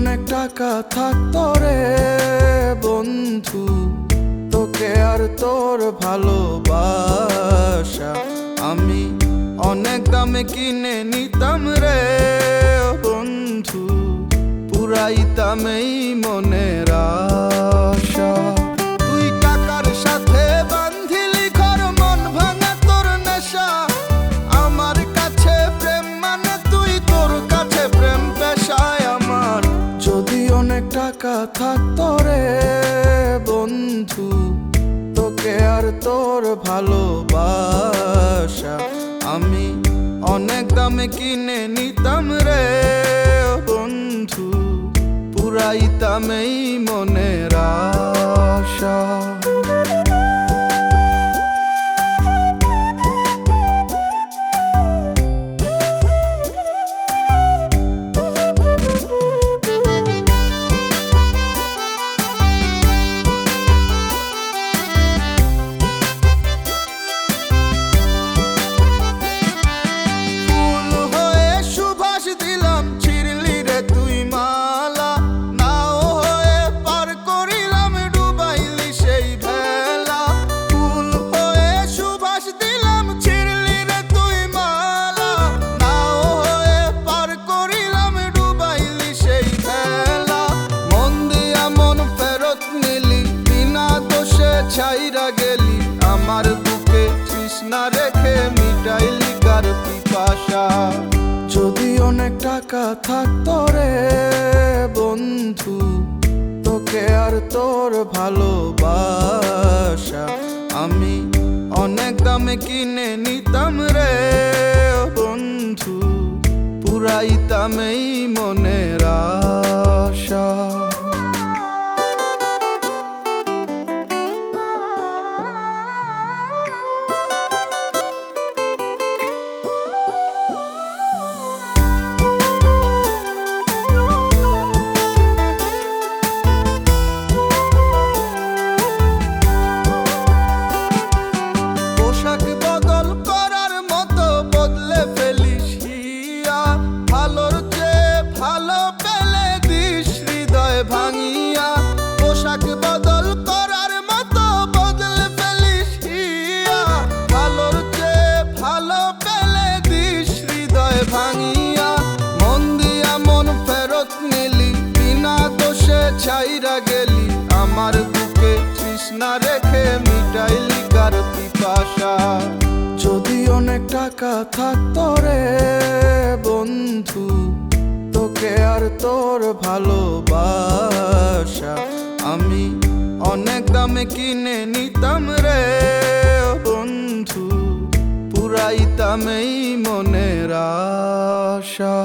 টাকা থাকতো রে বন্ধু, তোকে আর তোর ভালোবাসা। আমি অনেক দামে কিনে নিতাম রে বন্ধু পুরাইতাম এই মনের আশা টাকা থাকতো রে বন্ধু। তোকে আর তোর ভালোবাসা। আমি অনেক দামে কিনে নিতাম রে বন্ধু। পুরাইতাম এই মনের ছাইরা গেলি, আমার বুকে তৃষ্ণা রেখে মিটাইলি কার পিপাসা। যদি অনেক টাকা থাকতো রে বন্ধু, তোকে আর তোর ভালোবাসা। আমি অনেক দামে কিনে নিতাম রে বন্ধু পুরাইতাম এই মনের ভাঙিয়া পোশাক বদল করার মতো বদলে ফেলিস ভালোর চেয়ে ভালো পেলে দিস হৃদয় ভাঙিয়া। মন দিয়া মন ফেরত নিলি, বিনা দোষে ছাইরা গেলি। আমার বুকে তৃষ্ণা রেখে মিটাইলি কার পিপাসা। যদি অনেক টাকা থাকতো রে বন্ধু, তোকে আর তোর ভালোবাসা অনেক দামে কিনে নিতাম রে। বন্ধু পুরাইতাম এই মনের আশা।